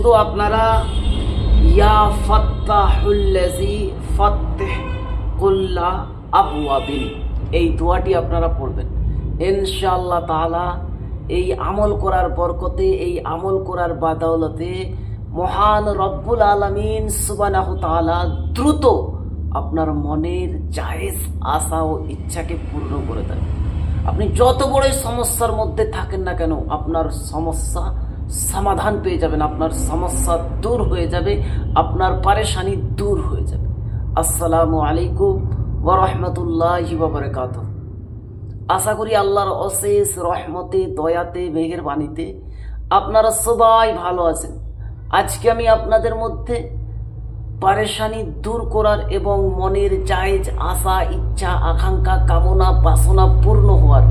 শুধু আপনারা, ইয়া ফাত্তাহুল্লাজি ফাত্তেহ কুল্লা আবওয়াবিন। এই দোয়াটি আপনারা পড়বেন। ইনশাআল্লাহ তাআলা এই আমল করার বরকতে, এই আমল করার বাদাওলতে মহান রব্বুল আলামিন সুবহানাহু তাআলা দ্রুত আপনার মনের জায়েজ আশা ও ইচ্ছাকে পূর্ণ করে দেন। আপনি যত বড়ই সমস্যার মধ্যে থাকেন না কেন, আপনার সমস্যা সমাধান পেয়ে যাবেন, আপনার সমস্যা দূর হয়ে যাবে, আপনার পারেশানি দূর হয়ে যাবে। আসসালামু আলাইকুম ওরহমতুল্লাহি বাবরকাত আশা করি আল্লাহর অশেষ রহমতে, দয়াতে মেঘের বাণীতে আপনারা সবাই ভালো আছেন। আজকে আমি আপনাদের মধ্যে পারেশানি দূর করার এবং মনের জায়েজ আশা, ইচ্ছা, আকাঙ্ক্ষা, কামনা, বাসনা পূর্ণ হওয়ার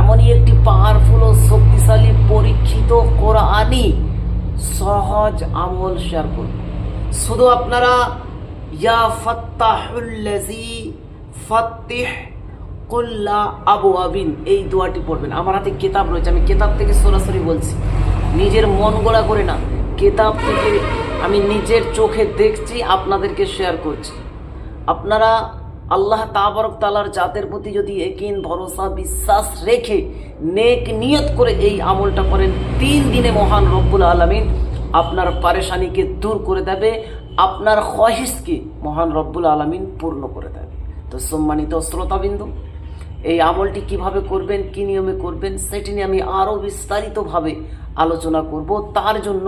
এমনই একটি পাওয়ারফুল ও শক্তিশালী পরীক্ষিত কোরআনই সহজ আমল শেয়ার করব। শুধু আপনারা, ইয়া ফাত্তাহুল্লাজি ফাত্তিহ কুল্লা আবু আবিন এই দোয়াটি পড়বেন। আমার হাতে কেতাব রয়েছে, আমি কেতাব থেকে সরাসরি বলছি। নিজের মন গড়া করে না, কেতাব থেকে আমি নিজের চোখে দেখছি, আপনাদেরকে শেয়ার করছি। আপনারা আল্লাহ তাবারক তালার জাতের প্রতি যদি একিন ভরসা, বিশ্বাস রেখে নেক নিয়ত করে এই আমলটা করেন, তিন দিনে মহান রব্বুল আলমিন আপনার পারেশানিকে দূর করে দেবে, আপনার খহিসকে মহান রব্বুল আলমিন পূর্ণ করে দেবে। তো সম্মানিত শ্রোতাবিন্দু, এই আমলটি কীভাবে করবেন, কি নিয়মে করবেন, সেটি নিয়ে আমি আরও বিস্তারিতভাবে আলোচনা করব। তার জন্য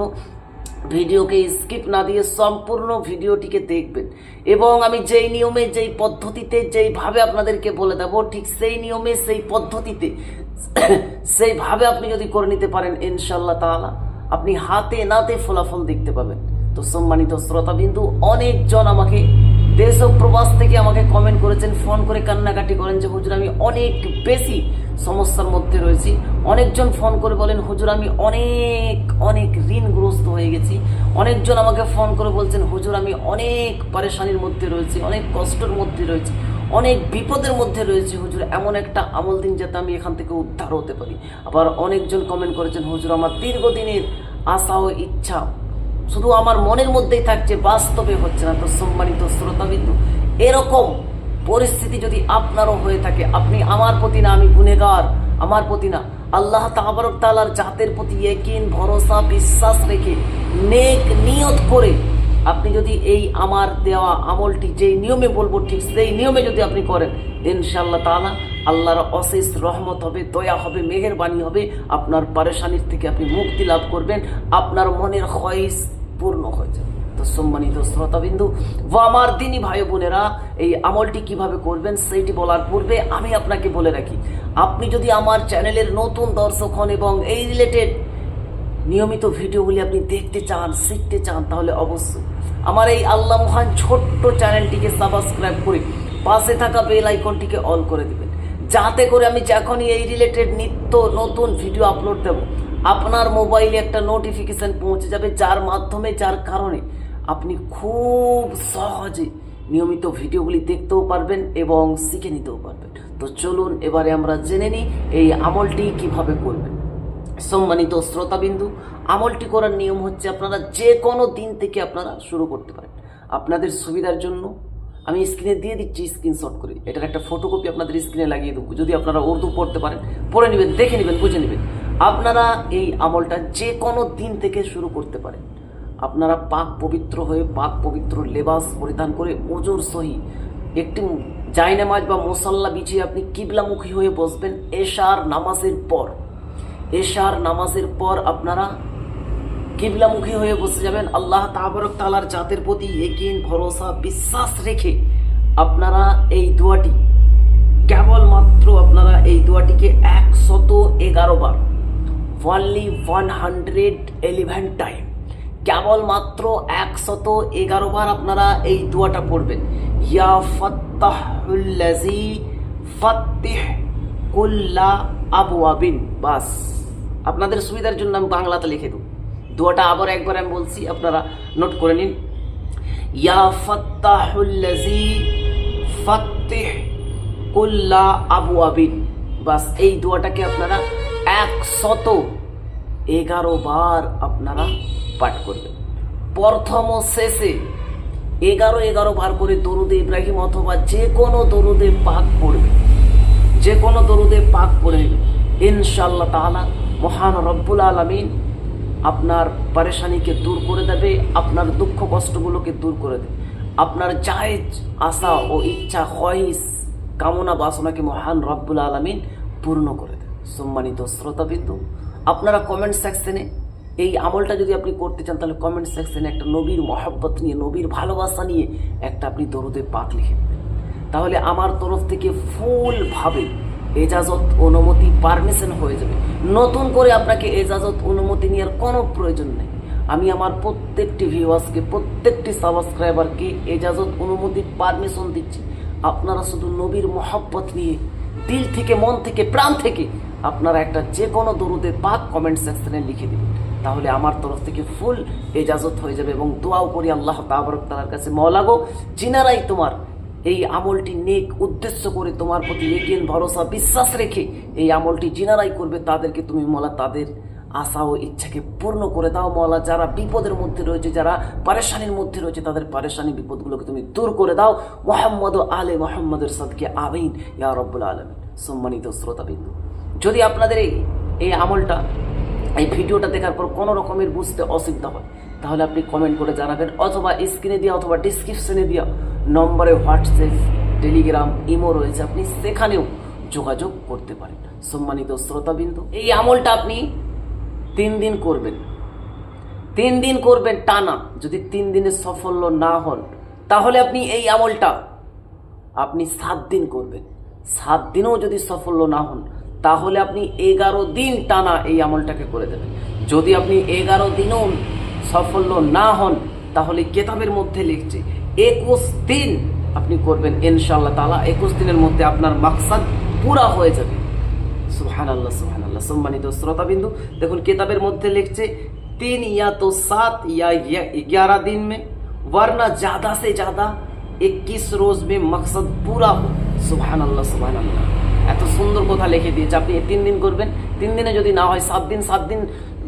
ভিডিওকে স্কিপ না দিয়ে সম্পূর্ণ ভিডিওটিকে দেখবেন। এবং আমি যেই নিয়মে, যেই পদ্ধতিতে, যেইভাবে আপনাদেরকে বলে দেবো, ঠিক সেই নিয়মে, সেই পদ্ধতিতে, সেইভাবে আপনি যদি করে নিতে পারেন ইনশাল্লাহ তাআলা, আপনি হাতে নাতে ফলাফল দেখতে পাবেন। তো সম্মানিত শ্রোতাবিন্দু, অনেকজন আমাকে দেশ ও প্রবাস থেকে আমাকে কমেন্ট করেছেন ফোন করে কান্নাকাটি করেন যে, হুজুর, আমি অনেক বেশি সমস্যার মধ্যে রয়েছি। অনেকজন ফোন করে বলেন, হুজুর, আমি অনেক অনেক ঋণগ্রস্ত হয়ে গেছি। অনেকজন আমাকে ফোন করে বলছেন, হুজুর, আমি অনেক পারেশানির মধ্যে রয়েছি, অনেক কষ্টের মধ্যে রয়েছি, অনেক বিপদের মধ্যে রয়েছে। হুজুর, এমন একটা আমল দিন যাতে আমি এখান থেকে উদ্ধার হতে পারি। আবার অনেকজন কমেন্ট করেছেন, হুজুর, আমার দীর্ঘদিনের আশা ও ইচ্ছা শুধু আমার মনের মধ্যেই থাকছে, বাস্তবে হচ্ছে না। তো সম্মানিত শ্রোতাবিন্দু, এরকম পরিস্থিতি যদি আপনারও হয়ে থাকে, আপনি আমার প্রতি না, আমি গুনেগার আমার প্রতি না। আল্লাহ তাবারক তালার জাতের প্রতি একিন ভরসা, বিশ্বাস রেখে নেক নিয়ত করে আপনি যদি এই আমার দেওয়া আমলটি যেই নিয়মে বলব, ঠিক সেই নিয়মে যদি আপনি করেন ইনশাল্লাহ তাআলা আল্লাহর অশেষ রহমত হবে, দয়া হবে, মেহেরবানি হবে, আপনার পারেশানির থেকে আপনি মুক্তি লাভ করবেন, আপনার মনের খয়েস পূর্ণ হয়ে যাবে। তো সম্মানিত শ্রোতাবিন্দু, ও আমার দিনী ভাই বোনেরা, এই আমলটি কীভাবে করবেন সেইটি বলার পূর্বে আমি আপনাকে বলে রাখি, আপনি যদি আমার চ্যানেলের নতুন দর্শক হন এবং এই রিলেটেড নিয়মিত ভিডিওগুলি আপনি দেখতে চান, শিখতে চান, তাহলে অবশ্যই আমার এই আল্লাহ মহান ছোট্ট চ্যানেলটিকে সাবস্ক্রাইব করে পাশে থাকা বেল আইকনটিকে অল করে দিবেন। যাতে করে আমি যখনই এই রিলেটেড নিত্য নতুন ভিডিও আপলোড দেব, আপনার মোবাইলে একটা নোটিফিকেশন পৌঁছে যাবে, যার মাধ্যমে, যার কারণে আপনি খুব সহজে নিয়মিত ভিডিওগুলি দেখতেও পারবেন এবং শিখে নিতেও পারবেন। তো চলুন এবারে আমরা জেনে নিই এই আমলটি কীভাবে করবেন। সম্মানিত শ্রোতাবিন্দু, আমলটি করার নিয়ম হচ্ছে আপনারা যে কোনো দিন থেকে আপনারা শুরু করতে পারেন। আপনাদের সুবিধার জন্য আমি স্ক্রিনে দিয়ে দিচ্ছি স্ক্রিনশট করে। এটার একটা ফটোকপি আপনাদের স্ক্রিনে লাগিয়ে দেবো। যদি আপনারা উর্দু পড়তে পারেন, পড়ে নেবেন, দেখে নেবেন, বুঝে নেবেন। আপনারা এই আমলটা যে কোনো দিন থেকে শুরু করতে পারেন। আপনারা পাক পবিত্র হয়ে পাক পবিত্র লেবাস পরিধান করে ওজোর সহি একটি জায়নামাজ বা মোসাল্লা বিছিয়ে আপনি কিবলামুখী হয়ে বসবেন এশার নামাজের পর। এশার নামাজের পর আপনারা কিবলামুখী হয়ে বসে যাবেন। আল্লাহ তাবরক তালার জাতের প্রতি একিন ভরসা, বিশ্বাস রেখে আপনারা এই দোয়াটি, কেবলমাত্র আপনারা এই দোয়াটিকে একশত এগারো বার only one hundred eleven time কেবলমাত্র একশত এগারো বার আপনারা এই দোয়াটা পড়বেন। ইয়া ফাত্তাহুল্লাজি ফাত্তিহ কুল্লা আবু আবিন বাস। আপনাদের সুবিধার জন্য আমি বাংলাতে লিখে দেব। দোয়াটা আবার একবার আমি বলছি, আপনারা নোট করে নিন। ইয়া ফাত্তাহুল্লাজি ফাত্তিহ কুল্লা আবু আবিন বাস, এই দোয়াটাকে আপনারা একশত এগারো বার আপনারা পাঠ করবে। প্রথম ও শেষে এগারো এগারো বার করে দরুদে ইব্রাহিম অথবা যে কোনো দরুদে পাক পড়বে। যে কোনো দরুদে পাক পড়ে নেবে। ইনশাল্লাহ তাআলা মহান রব্বুল আলমিন আপনার পারেশানিকে দূর করে দেবে, আপনার দুঃখ কষ্টগুলোকে দূর করে দেবে। আপনার জায়েজ আশা ও ইচ্ছা হয়স কামনা, বাসনাকে মহান রব্বুল আলমিন পূর্ণ করে দেবে। সম্মানিত শ্রোতাবিন্দু, আপনারা কমেন্ট সেকশনে এই আমলটা যদি আপনি করতে চান, তাহলে কমেন্ট সেকশনে একটা নবীর মহব্বত নিয়ে, নবীর ভালোবাসা নিয়ে একটা আপনি দরুদে পাক লিখে দেবেন তাহলে আমার তরফ থেকে ফুলভাবে এজাজত অনুমতি পারমিশন হয়ে যাবে। নতুন করে আপনাকে এজাজত অনুমতি নেওয়ার কোনো প্রয়োজন নেই। আমি আমার প্রত্যেকটি ভিউয়ার্সকে প্রত্যেকটি সাবস্ক্রাইবারকে এজাজত অনুমতি পারমিশন দিচ্ছি। আপনারা শুধু নবীর মহব্বত নিয়ে, দিল থেকে, মন থেকে, প্রাণ থেকে আপনারা একটা যে কোনো দরুদে পাক কমেন্ট সেকশনে লিখে দিন তাহলে আমার তরফ থেকে ফুল এজাজত হয়ে যাবে এবং দোয়াও করি আল্লাহ তাবরক তালার কাছে মলাগো যিনারাই তোমার এই আমলটি নেক উদ্দেশ্য করে তোমার প্রতি একিন ভরসা, বিশ্বাস রেখে এই আমলটি জিনারাই করবে তাদেরকে তুমি মলা তাদের আশা ও ইচ্ছাকে পূর্ণ করে দাও মলা যারা বিপদের মধ্যে রয়েছে, যারা পারেশানির মধ্যে রয়েছে, তাদের পারেশানি বিপদগুলোকে তুমি দূর করে দাও। মোহাম্মদ আলে মোহাম্মদের সাদকে আমিন, ইয়া রব্বুল আলমিন। সম্মানিত শ্রোতাবিন্দু, যদি আপনাদের এই এই আমলটা এই ভিডিওটা দেখার পর কোনো রকমের বুঝতে অসুবিধা হয়। তাহলে আপনি কমেন্ট করে জানাবেন অথবা স্ক্রিনে দিয়া অথবা ডিসক্রিপশনে দিয়া নম্বরে হোয়াটসঅ্যাপ টেলিগ্রাম ইমো রয়েছে, আপনি সেখানেও যোগাযোগ করতে পারেন। সম্মানিত শ্রোতাবিন্দু, এই আমলটা আপনি তিন দিন করবেন। তিন দিন করবেন টানা, যদি তিন দিনে সাফল্য না হন, তাহলে আপনি এই আমলটা আপনি সাত দিন করবেন। সাত দিনেও যদি সাফল্য না হন তাহলে আপনি এগারো দিন টানা এই আমলটাকে করে দেবেন। যদি আপনি এগারো দিনও সাফল্য না হন, তাহলে কেতাবের মধ্যে লিখছে, একুশ দিন আপনি করবেন ইনশাল্লাহ তালা একুশ দিনের মধ্যে আপনার মাকসাদ পুরা হয়ে যাবে। সুহান আল্লাহ সুহান আল্লাহ সম্মানিত শ্রোতাবিন্দু, দেখুন, কেতাবের মধ্যে লিখছে, তিন ইয়া তো সাত ইয়া এগারো দিন মে वरना জাদা সে জাদা इक्कीस রোজ মে মকসদ পুরা হো। সুহান আল্লাহ সুহান আল্লাহ এত সুন্দর কথা লিখে দিয়েছে। আপনি তিন দিন করবেন। তিন দিনে যদি না হয়, সাত দিন সাত দিন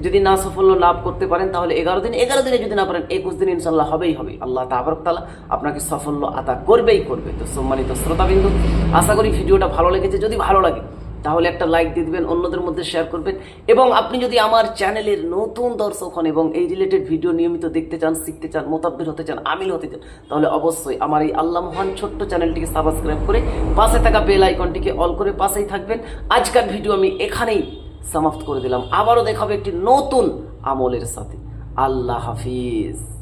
যদি না সাফল্য লাভ করতে পারেন, তাহলে এগারো দিন, এগারো দিনে যদি না পারেন, একুশ দিন ইনশাল্লাহ হবেই হবে। আল্লাহ তাবরক তালা আপনাকে সাফল্য আতা করবেই করবে। তো সম্মানিত শ্রোতাবিন্দু, আশা করি ভিডিওটা ভালো লেগেছে। যদি ভালো লাগে তাহলে একটা লাইক দিয়ে দিবেন, অন্যদের মধ্যে শেয়ার করবেন। এবং আপনি যদি আমার চ্যানেলের নতুন দর্শক হন এবং এই রিলেটেড ভিডিও নিয়মিত দেখতে চান, শিখতে চান মোতাব্বির হতে চান, আমিল হতে চান, তাহলে অবশ্যই আমার এই আল্লাহ মহান ছোট্ট চ্যানেলটিকে সাবস্ক্রাইব করে পাশে থাকা বেল আইকনটিকে অল করে পাশেই থাকবেন। আজকের ভিডিও আমি এখানেই সমাপ্ত করে দিলাম। আবারও দেখাবো একটি নতুন আমলের সাথে। আল্লাহ হাফিজ।